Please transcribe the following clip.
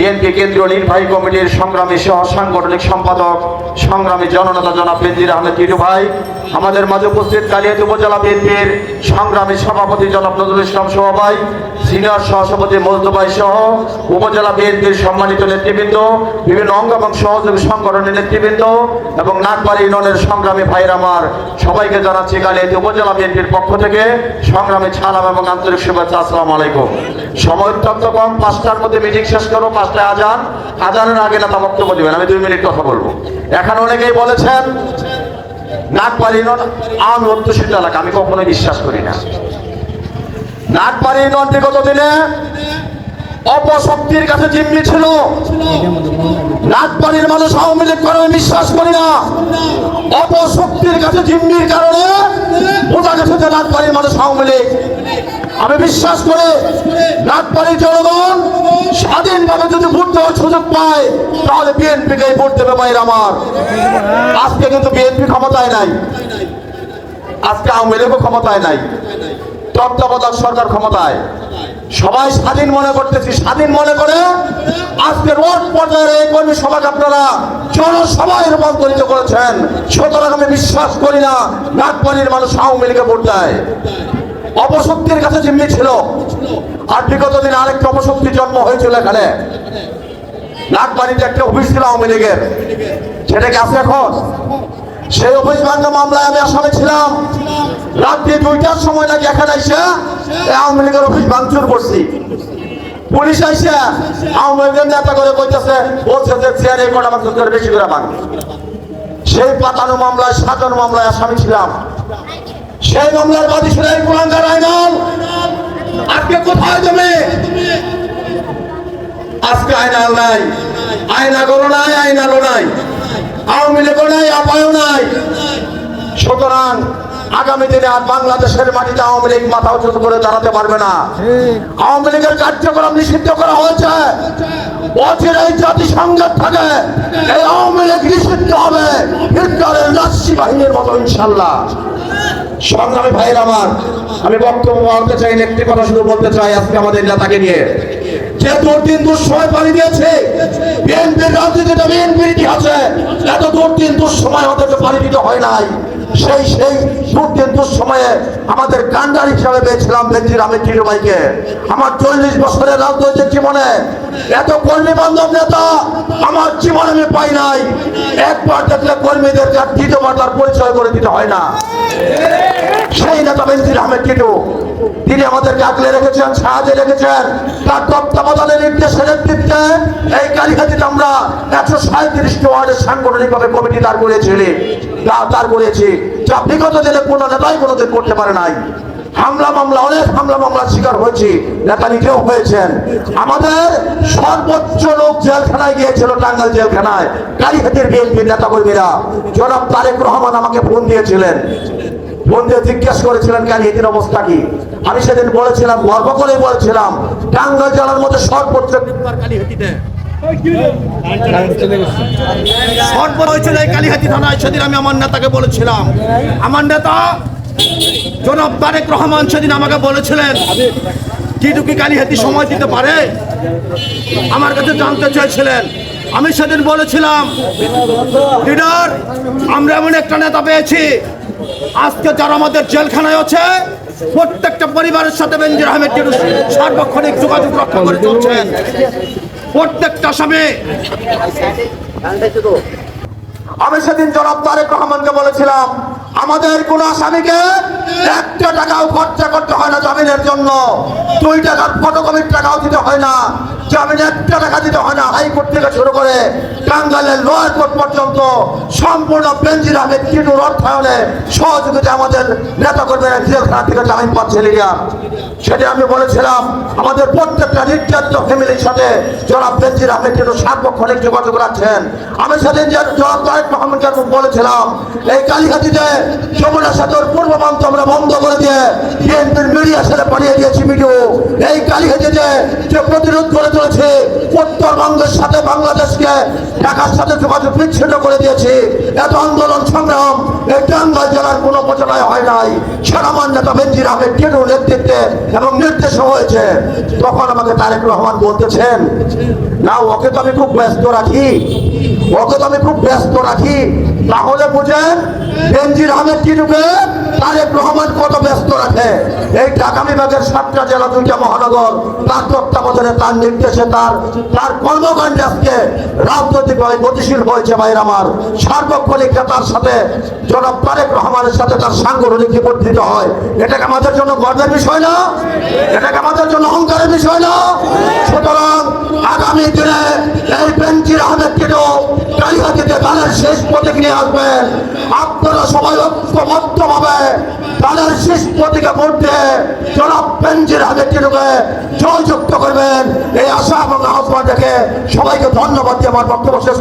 BNP কেন্দ্রীয় নির্বাহী কমিটির সংগ্রামী সহ সাংগঠনিক সম্পাদক, সংগ্রামী জননেতা জনাব বেনজির আহমেদ টিটু ভাই, আমাদের মাঝে উপস্থিত কালিয়াতি উপজেলা বিএনপির সংগ্রামী সভাপতি জনাব নজরুল ইসলাম সোহা ভাই, সিনিয়র সহসভাপতি মজদু সহ উপজেলা বিএনপির সম্মানিত নেতৃবৃন্দ, বিভিন্ন অঙ্গ এবং সহযোগী সংগঠনের নেতৃবৃন্দ এবং নাগবাড়ি ইউনিয়নের সংগ্রামী ভাইয়ের আমার। সবাইকে জানাচ্ছি কালিয়াতি উপজেলা বিএনপির পক্ষ থেকে সংগ্রামী ছালাম এবং আন্তরিক শুভেচ্ছা, আসসালামু আলাইকুম। সময় অত্যন্ত কম, পাঁচটার মধ্যে মিটিং শেষ করব পাঁচটায় আজান, আজানের আগে না বক্তব্য দিবেন, আমি দুই মিনিট কথা বলব। এখন অনেকেই বলেছেন নাগপালি নদ আমি এলাকা, আমি কখনোই বিশ্বাস করি না। নাগপালি ইউনিয়ন বিগত দিনে অপশক্তির কাছে জিম্মি ছিল। নাগবাড়ির মানুষ আওয়ামী লীগ করে বিশ্বাস করি না। অপশক্তির কাছে জিম্মির কারণে বোঝা গেছে যে নাগবাড়ির মানুষ আওয়ামী লীগ। আমি বিশ্বাস করে নাগবাড়ির জনগণ স্বাধীনভাবে যদি ভোট দেওয়ার সুযোগ পায়, তাহলে বিএনপিকে ভোট দেবে ভাইয়ের আমার। আজকে কিন্তু বিএনপি ক্ষমতায় নাই। আজকে আওয়ামী লীগও ক্ষমতায় নাই। তত্ত্বাবধায়ক সরকার ক্ষমতায়। সবাই স্বাধীন মনে করতেছি, স্বাধীন মনে করে আজকে রোড পর্যায়ে এই কর্মী সভাকে আপনারা জনসভায় রূপান্তরিত করেছেন। সুতরাং আমি বিশ্বাস করি না, নাগপানির মানুষ আওয়ামী লীগে ভোট দেয়। অপশক্তির কাছে জিম্মি ছিল। আর বিগত দিন আরেকটা অপশক্তির জন্ম হয়েছিল এখানে। নাগবাড়িতে একটা অফিস ছিল আওয়ামী লীগের। সেটা কি আছে এখন? সেই অফিস ভাঙ্গা মামলায় আমি আসামে ছিলাম। রাত্রি দুইটার সময় নাকি এখানে এসে আওয়ামী লীগের অফিস ভাঙচুর করছি। পুলিশ আইসে আওয়ামী লীগের নেতা করে কইতেছে, বলছে যে চেয়ার কটা মাত্র করে বেশি করে ভাঙ। সেই পাতানো মামলায়, সাজানো মামলায় আসামি ছিলাম। সেই মামলার বাদী ছিল এই কুলাঙ্গার আইনাল। আজকে কোথায় তুমি? আজকে আইনাল নাই। আয়না করো নাই, আইনালও নাই। আওয়ামী লীগও নাই, আপায়ও নাই। সুতরাং আগামী দিনে আর বাংলাদেশের মাটিতে আওয়ামী লীগ মাথা উঁচু করে দাঁড়াতে পারবে না। আওয়ামী লীগের কার্যক্রম নিষিদ্ধ করা হয়েছে। অচিরেই জাতিসংঘের থাকে এই আওয়ামী লীগ নিষিদ্ধ হবে। হিটলারের নাৎসি বাহিনীর মতো ইনশাল্লাহ সংগ্রামী ভাইয়ের আমার আমি বক্তব্য বলতে চাই একটি কথা শুধু বলতে চাই আজকে আমাদের নেতাকে নিয়ে। যে দুর্দিন দুঃসময় পাড়ি দিয়েছে বিএনপির রাজনীতিটা বিএনপির ইতিহাসে এত দুর্দিন দুঃসময় পাড়ি দিতে হয় নাই। সেই সেই দূর দুর্দিন দুঃসময়ে আমাদের কান্ডার হিসাবে পেয়েছিলাম বেঞ্জির আহমেদ টিরু ভাইকে। আমার চল্লিশ বছরের রাজনৈতিক জীবনে এত কর্মী বান্ধব নেতা আমার জীবনে আমি পাই নাই। একবার দেখলে কর্মীদেরকে আর দ্বিতীয়বার তার পরিচয় করে দিতে হয় না। সেই নেতা বেনজির আহমেদ টিটু তিনি আমাদেরকে আগলে রেখেছেন, সাহায্যে রেখেছেন। তার তত্ত্বাবধানের নির্দেশের নেতৃত্বে এই কালীঘাটিতে আমরা একশো সাঁত্রিশটি ওয়ার্ডের সাংগঠনিকভাবে কমিটি দাঁড় করেছিলি দাঁড় করেছি যা বিগত দিনে কোনো নেতাই কোনোদিন করতে পারে নাই। হামলা মামলা, অনেক হামলা মামলার শিকার হয়েছি। নেতা নিজেও হয়েছেন। আমাদের সর্বোচ্চ লোক জেলখানায় গিয়েছিল টাঙ্গাল জেলখানায়। কালীঘাটের বিএনপির নেতা কর্মীরা জনাব তারেক রহমান আমাকে ফোন দিয়েছিলেন। দিয়ে জিজ্ঞেস করেছিলেন কালীঘাটের অবস্থা কি? আমি সেদিন বলেছিলাম, গর্ব করে বলেছিলাম টাঙ্গাল জেলার মধ্যে সর্বোচ্চ কালীঘাটিতে সর্ব হয়েছিল এই কালীহাতি থানায়, সেদিন আমি আমার নেতাকে বলেছিলাম। আমার নেতা তারেক রহমান সেদিন আমাকে বলেছিলেন কালীহাতি সময় দিতে পারে? আমার কাছে জানতে চাইছিলেন আমি সেদিন বলেছিলাম, লিডার, আমরা এমন একটা নেতা পেয়েছি। আজকে যারা আমাদের জেলখানায় আছে, প্রত্যেকটা পরিবারের সাথে বেঞ্জির আহমেদ সার্বক্ষণিক যোগাযোগ রক্ষা করে চলছেন। প্রত্যেকটা আসামে। আমি সেদিন জনাব তারেক রহমানকে বলেছিলাম আমাদের কোন আসামিকে একটা টাকাও খরচা করতে হয় না জামিনের জন্য। দুই টাকার ফটোকপির টাকাও দিতে হয় না। জামিন একটা টাকা দিতে হয় না। হাইকোর্ট থেকে শুরু করে টাঙ্গাইলের লোয়ার কোর্ট পর্যন্ত সম্পূর্ণ বেঞ্জির আহমেদ টিটুর অর্থায়নে সহযোগিতা আমাদের নেতা কর্মীরা জেলখানা থেকে জামিন পাচ্ছে লিডিয়া সেটা আমি বলেছিলাম, আমাদের প্রত্যেকটা নির্যাতিত ফ্যামিলির সাথে জনাব বেঞ্জির আহমেদ টিটু সার্বক্ষণিক যোগাযোগ রাখছেন। আমি সেদিন জনাব তারেক রহমানকে বলেছিলাম, এই কালীঘাটিতে যমুনা সেতুর পূর্ব প্রান্ত আমরা বন্ধ করে দিয়ে বিএনপির মিডিয়া সেটা পাঠিয়ে দিয়েছি ভিডিও এই কালীঘাটিতে যে প্রতিরোধ করে করেছে উত্তরবঙ্গের সাথে বাংলাদেশকে ঢাকার সাথে যোগাযোগ বিচ্ছিন্ন করে দিয়েছে। এত আন্দোলন সংগ্রাম এই টাঙ্গাইল জেলার কোনো উপজেলায় হয় নাই। সেনামান নেতা বেঞ্জির আহমেদ টেনুর নেতৃত্বে এবং নির্দেশ হয়েছে। তখন আমাকে তারেক রহমান বলতেছেন, না, ওকে তো আমি খুব ব্যস্ত রাখি। ওকে তো আমি খুব ব্যস্ত রাখি। তাহলে বুঝেন? বেঞ্জির আহমেদ টিনুকে তারেক রহমান কত ব্যস্ত রাখে। এই ঢাকা বিভাগের সাতটা জেলা, দুইটা মহানগর। তার তত্ত্বাবধানে তার নির্দেশে তার তার কর্মকাণ্ডে আজকে রাজনৈতিকভাবে গতিশীল হয়েছে, ভাইয়ের আমার। সার্বক্ষণিক তার সাথে জনাব তারেক রহমানের সাথে তার সাংগঠনিক বিবর্তিত হয়। এটাকে আমাদের জন্য গর্বের বিষয় না? এটাকে আমাদের জন্য অহংকারের বিষয় না? সুতরাং আগামী দিনে এই বেঞ্চির আহমেদকেও কালিহাতিতে তাদের শেষ প্রতীক নিয়ে আসবেন আপনারা সবাই ঐক্যবদ্ধভাবে তাদের শেষ প্রতীকে ভোট দিয়ে জনাব বেঞ্চির আহমেদকে জয়যুক্ত করবেন। এই আশা এবং আহ্বান দেখে সবাইকে ধন্যবাদ দিয়ে আমার বক্তব্য শেষ